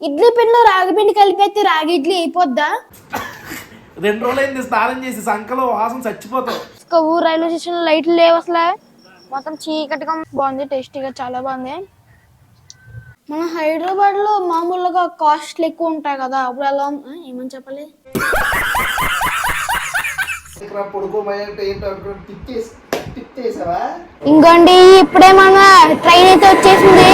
ఇడ్లీ పిండిలో రాగి పిండి కలిపేస్తే రాగి ఇడ్లీ అయిపోద్దా? రెండు రోజులైంది స్నానం చేసి సంకలో వాసన చచ్చిపోతావు. కొవ్వూ రైల్వే స్టేషన్లో లైట్లు లేవు అసలు. మొత్తం చీకటిగా బాగుంది టేస్టీగా చాలా బాగుంది. మన హైదరాబాద్లో మామూలుగా కాస్ట్లు ఎక్కువ ఉంటాయి కదా అప్పుడు ఎలా ఉం- ఆ, ఏమని చెప్పాలి? ఇక్కడ ఏంటో ఇంకోండి ఇప్పుడే మన ట్రైన్ అయితే వచ్చేసింది.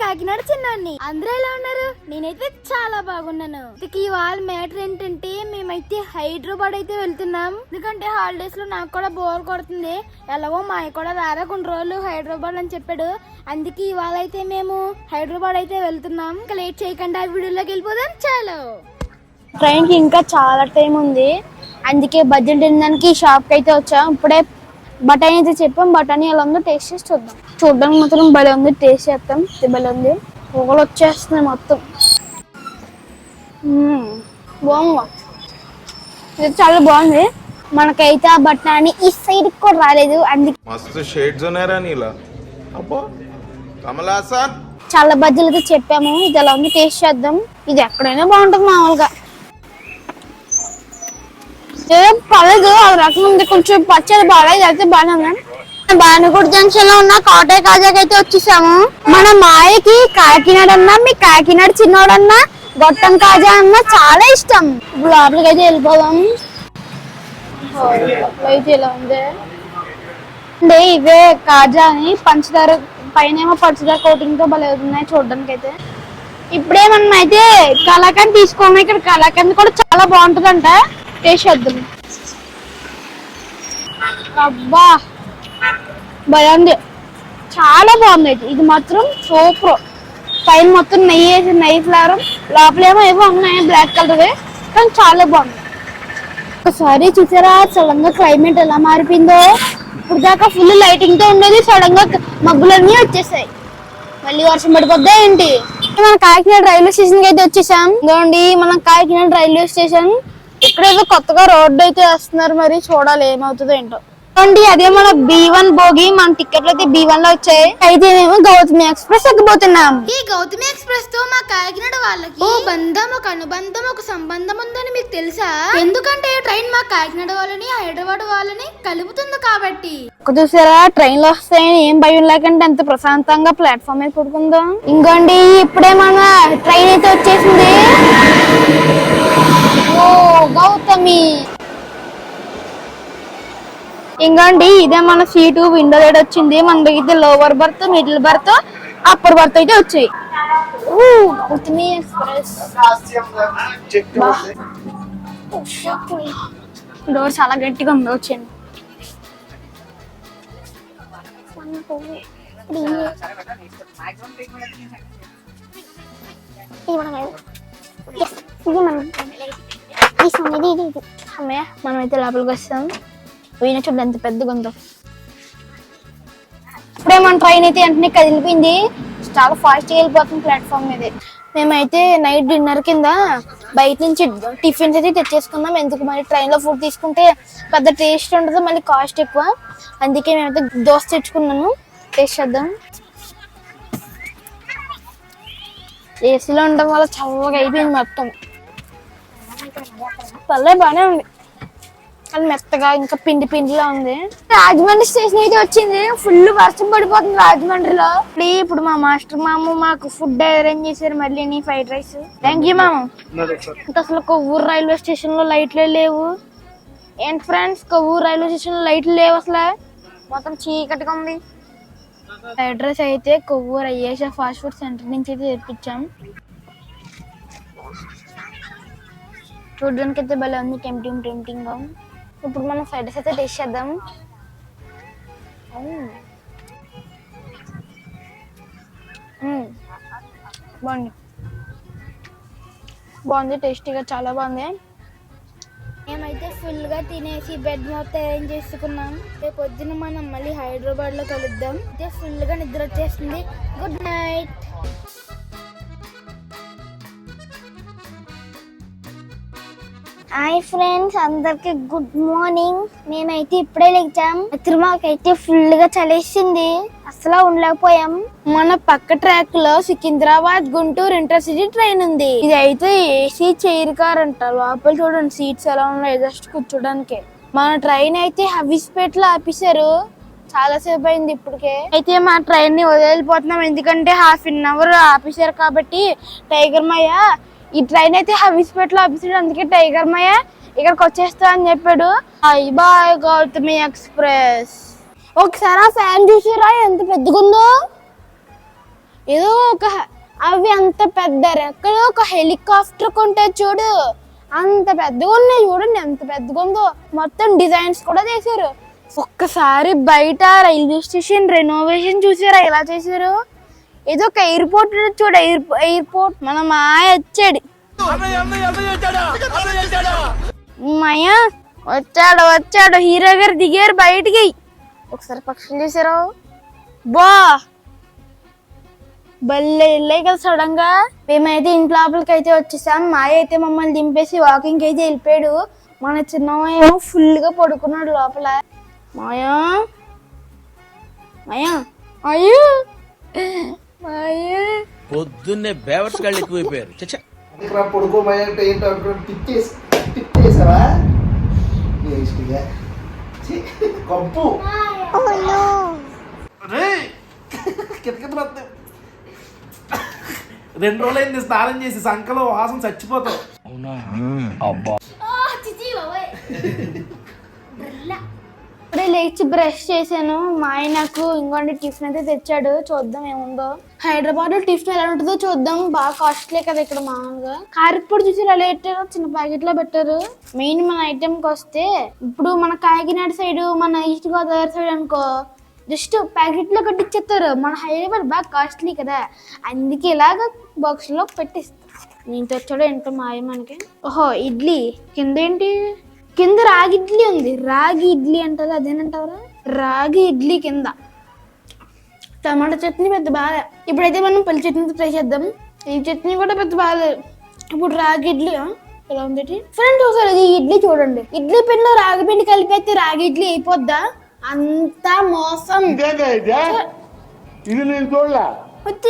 కాకినాడ చిన్నాన్ని. అందరూ ఎలా ఉన్నారు? నేనైతే చాలా బాగున్నాను. ఇక ఇవాళ మ్యాటర్ ఏంటంటే మేమైతే హైదరాబాద్ అయితే వెళ్తున్నాం. ఎందుకంటే హాలిడేస్లో నాకు కూడా బోర్ కొడుతుంది. ఎలాగో మా అయ్య కూడా రారా కొన్ని రోజులు హైదరాబాద్ అని చెప్పాడు. అందుకే ఇవాళ అయితే మేము హైదరాబాద్ అయితే వెళ్తున్నాం. ఇంకా లేట్ చేయకుండా ఆ వీడియోలోకి వెళ్ళిపోదాం. చాలు. ట్రైన్కి ఇంకా చాలా టైం ఉంది. అందుకే బడ్జెట్ తినడానికి షాప్కి అయితే వచ్చాం. ఇప్పుడే బఠానీ అయితే చెప్పాం బఠానీ ఎలా ఉందో టేస్ట్ చేసి చూద్దాం. చూడడానికి మాత్రం భలే ఉంది టేస్ట్ చేస్తాం భలే ఉంది. పొగలు వచ్చేస్తుంది మొత్తం. బాగుంది. ఇది చాలా బాగుంది. మనకైతే ఆ బఠానీ ఈ సైడ్ కూడా రాలేదు అందుకే చాలా బజ్జీలు అయితే చెప్పాము ఇది ఎలా ఉంది టేస్ట్ చేద్దాం. ఇది ఎక్కడైనా బాగుంటుంది మామూలుగా. ఏదో పర్లేదు అది రకం ఉంది. కొంచెం పచ్చడి బాగా అయితే బాగానే బానుగుడి జంక్షన్లో ఉన్న. కోటయ్య కాజాకి అయితే వచ్చేసాము. మన మాయకి కాకినాడ అన్నా మీ కాకినాడ చిన్నోడన్నా గొట్టం కాజా అన్నా చాలా ఇష్టం. ఇప్పుడు లోపలికి అయితే వెళ్ళిపోదాం. అయితే ఇలా ఉంది? అంటే ఇవే కాజా అని పంచదార పైన ఏమో పంచదార కోటింగ్తో భలే ఉన్నాయి చూడడానికి అయితే ఇప్పుడే మనం అయితే కలాకండ్ తీసుకోము. ఇక్కడ కలాకండ్ కూడా చాలా బాగుంటుందంట. పెట్టేసేద్దాం. అబ్బా బాగుంది చాలా బాగుంది అయితే ఇది మాత్రం సూపర్. పైన మొత్తం నెయ్యి వేసి నెయ్యి ఫ్లేవర్. లోపలేమో ఏమో ఉన్నాయి బ్లాక్ కలర్ కానీ చాలా బాగుంది. ఒకసారి చూసారా సడన్గా క్లైమేట్ ఎలా మారిపోయిందో? ఇప్పుడు దాకా ఫుల్ లైటింగ్తో ఉండేది సడన్గా మబ్బులన్నీ వచ్చేసాయి. మళ్ళీ వర్షం పడిపోద్దా ఏంటి? మన కాకినాడ రైల్వే స్టేషన్కి అయితే వచ్చేసాం. ఇదిగోండి మనం కాకినాడ రైల్వే స్టేషన్. ఇక్కడేదో కొత్తగా రోడ్డు అయితే వేస్తున్నారు మరి చూడాలి ఏమవుతుందో ఏంటో. అండి అదే మన బి వన్ భోగి మన టికెట్లు అయితే బి వన్లో వచ్చాయి. అయితే మేము గౌతమి ఎక్స్ప్రెస్ ఎక్కబోతున్నాం. ఈ గౌతమి ఎక్స్ప్రెస్తో మా కాకినాడ వాళ్ళకి ఓ. బంధం ఒక అనుబంధం ఒక సంబంధం ఉందని మీకు తెలుసా? ఎందుకంటే ట్రైన్ మా కాకినాడ వాళ్ళని హైదరాబాద్ వాళ్ళని కలుపుతుంది కాబట్టి. ఒక్క చూసారా ట్రైన్లో వస్తాయని ఏం భయం లేకుండా ఎంత ప్రశాంతంగా ప్లాట్ఫామ్ మీద పడుకుందో. ఇంకోండి ఇప్పుడే మన ట్రైన్ అయితే వచ్చేసింది. ఇంకోండి ఇదే మన సీటు విండో సైడ్ వచ్చింది. మన దగ్గర lower berth middle berth upper berth అయితే వచ్చాయి. డోర్ చాలా గట్టిగా ఉంది వచ్చాను అమ్మయ్య మనమైతే లోపలికి వస్తాం. పోయిన చూడండి ఎంత పెద్దగా ఉందో. ఇప్పుడే మన ట్రైన్ అయితే వెంటనే కదిలిపోయింది. చాలా ఫాస్ట్ వెళ్ళిపోతుంది ప్లాట్ఫామ్ మీద. మేమైతే నైట్ డిన్నర్ కింద బయట నుంచి టిఫిన్స్ అయితే తెచ్చేసుకున్నాం. ఎందుకు మరి ట్రైన్లో ఫుడ్ తీసుకుంటే పెద్ద టేస్ట్ ఉండదు మళ్ళీ కాస్ట్ ఎక్కువ. అందుకే మేమైతే దోశ తెచ్చుకున్నాను టేస్ట్ చేద్దాం. ఏసీలో ఉండడం వల్ల చల్లగా అయిపోయింది మొత్తం. పల్లె బాగానే ఉంది. అది మెత్తగా ఇంకా పిండి పిండిలా ఉంది. రాజమండ్రి స్టేషన్ అయితే వచ్చింది. ఫుల్ వర్షం పడిపోతుంది రాజమండ్రిలో. ఇప్పుడు ఇప్పుడు మా మాస్టర్ మాము మాకు ఫుడ్ అరేంజ్ చేశారు మళ్ళీ నీ ఫ్రైడ్ రైస్. థ్యాంక్ యూ మాము. ఇంకా అసలు కొవ్వూరు రైల్వే స్టేషన్లో లైట్లే లేవు. ఏంటి ఫ్రెండ్స్ కొవ్వూరు రైల్వే స్టేషన్లో లైట్లు లేవు అసలు. మొత్తం చీకటిగా ఉంది. ఫ్రైడ్ రైస్ అయితే Kovvur Ayesha fast food centre నుంచి అయితే తెప్పించాం. చూడడానికి అయితే భలే ఉంది టెంప్టింగ్ టెంప్టింగ్గా ఇప్పుడు మనం ఫ్రైడ్ రైస్ అయితే టేస్ట్ చేద్దాం బాగుంది. బాగుంది టేస్టీగా చాలా బాగుంది. మేమైతే ఫుల్గా తినేసి బెడ్ మొత్తం అరేంజ్ చేసుకున్నాం. రేపు పొద్దున మనం మళ్ళీ హైదరాబాద్లో కలుద్దాం. అయితే ఫుల్గా నిద్ర వచ్చేస్తుంది. గుడ్ నైట్ హాయ్ ఫ్రెండ్స్ అందరికి గుడ్ మార్నింగ్ మేమైతే ఇప్పుడే లేచాం. తిరుమలకైతే ఫుల్గా చలేసింది. అసలు ఉండలేకపోయాం. మన పక్క ట్రాక్లో సికింద్రాబాద్ గుంటూరు ఇంటర్సిటీ ట్రైన్ ఉంది. ఇది అయితే ఏసీ చైర్ కార్ అంట. లోపల చూడండి సీట్స్ ఎలా ఉన్నాయి జస్ట్ కూర్చోడానికి. మన ట్రైన్ అయితే హవీస్పేట్లో ఆపేశారు. చాలా సేపు అయింది ఇప్పటికే. అయితే మా ట్రైన్ని వదిలిపోతున్నాం. ఎందుకంటే హాఫ్ అన్ అవర్ ఆపేశారు కాబట్టి టైగర్ మయ్య ఈ ట్రైన్ అయితే హవీస్పేట్లో అందుకే టైగర్ మయ్య ఇక్కడికి వచ్చేస్తా అని చెప్పాడు. Bye bye Gautami express. ఒకసారి ఆ ఫ్యాన్ చూసిరా ఎంత పెద్దగుందో? ఏదో ఒక అవి అంత పెద్ద రెక్కలు ఒక హెలికాప్టర్ కొంటే చూడు. అంత పెద్దగా ఉన్నాయి చూడండి ఎంత పెద్దగా ఉందో మొత్తం డిజైన్స్ కూడా చేశారు. ఒక్కసారి బయట రైల్వే స్టేషన్ రెనోవేషన్ చూసారా ఎలా చేశారు? ఏదో ఒక ఎయిర్పోర్ట్ చూడ ఎయిర్పోర్ట్ మన మాయ వచ్చాడు. మాయ వచ్చాడు వచ్చాడు. హీరో గారు దిగారు బయటికి. ఒకసారి పక్షులు చూసారు బా! బల్లే వెళ్ళాయి కదా సడన్గా. మేమైతే ఇంట్లో లోపలికి అయితే వచ్చేసాం. మాయ అయితే మమ్మల్ని దింపేసి వాకింగ్ అయితే వెళ్ళిపోయాడు. మన చిన్నమాయ ఫుల్గా పడుకున్నాడు లోపల. మాయా మాయా అయ్యో! పొద్దున్నే బేవర్స్ గాళ్ళు ఎక్కువైపోయారు. చచ్చా ఇక్కడ పడుకోమని అంటే ఏంటో అనుకుని తిట్టేసి తిట్టేసావా? వేస్ట్గా కంపు. రే కింద కింద పడుతుంది రెండు రోజులైంది స్నానం చేసి సంకలో వాసన చచ్చిపోతావు ఇప్పుడే లేచి బ్రష్ చేశాను. మా ఆయనకు ఇంకోటి టిఫిన్ అయితే తెచ్చాడు. చూద్దాం ఏముందో. హైదరాబాద్లో టిఫిన్ ఎలా ఉంటుందో చూద్దాం. బాగా కాస్ట్లీ కదా ఇక్కడ మామూలుగా. కారపొడి చూసి ఎలా పెట్టారు చిన్న ప్యాకెట్లో పెట్టారు. మెయిన్ మన ఐటెం కి వస్తే ఇప్పుడు మన కాకినాడ సైడ్ మన ఈస్ట్ గోదావరి సైడ్ అనుకో జస్ట్ ప్యాకెట్లో కట్టిచ్చేస్తారు. మన హైదరాబాద్ బాగా కాస్ట్లీ కదా. అందుకే ఇలాగ బాక్స్లో పెట్టిస్తారు నేను తెచ్చాడు ఏంటో మాయ మనకి. ఓహో ఇడ్లీ. కింద ఏంటి కింద రాగి ఇడ్లీ ఉంది. రాగి ఇడ్లీ అంటారు అదేనంటారా రాగి ఇడ్లీ కింద. టమాటా చట్నీ పెద్ద బాగా ఇప్పుడైతే మనం పల్లి చట్నీతో ట్రై చేద్దాం. ఈ చట్నీ కూడా పెద్ద బాగాలేదు ఇప్పుడు రాగి ఇడ్లీ? ఎలా ఉంది ఫ్రెండ్ ఒకసారి ఈ ఇడ్లీ చూడండి. ఇడ్లీ పిండిలో రాగి పిండి కలిపేస్తే రాగి ఇడ్లీ అయిపోద్దా? అంతా మోసం.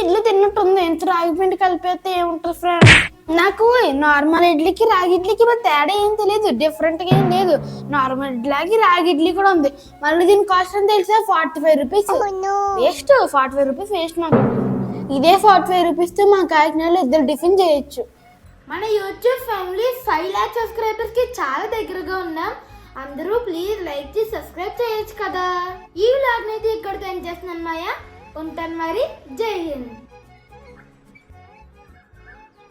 ఇడ్లీ తిన్నట్టుంది. ఎంత రాగి పిండి కలిపేస్తే ఏముంటుంది ఫ్రెండ్ నాకు నార్మల్ ఇడ్లీకి రాగి ఇడ్లీకి తేడా ఏం తెలియదు డిఫరెంట్గా ఏం లేదు. నార్మల్ ఇడ్లీకి రాగి ఇడ్లీ కూడా ఉంది. మళ్ళీ దీని కాస్ట్ అని తెలిసా? Forty five rupees waste forty five rupees waste మాకు. ఇదే ఫార్టీ ఫైవ్ రూపీస్తో మా కాకినాడలో ఇద్దరు టిఫిన్ చేయొచ్చు. మన యూట్యూబ్ ఫ్యామిలీ ఫైవ్ ల్యాక్ సబ్స్క్రైబర్స్కి చాలా దగ్గరగా ఉన్నాం. అందరూ ప్లీజ్ లైక్ చేసి సబ్స్క్రైబ్ చేయొచ్చు కదా. ఈ వ్లాగ్ అయితే ఇక్కడితో ఏం చేస్తున్నాను మాయా. ఉంటాను మరి. జై హింద్.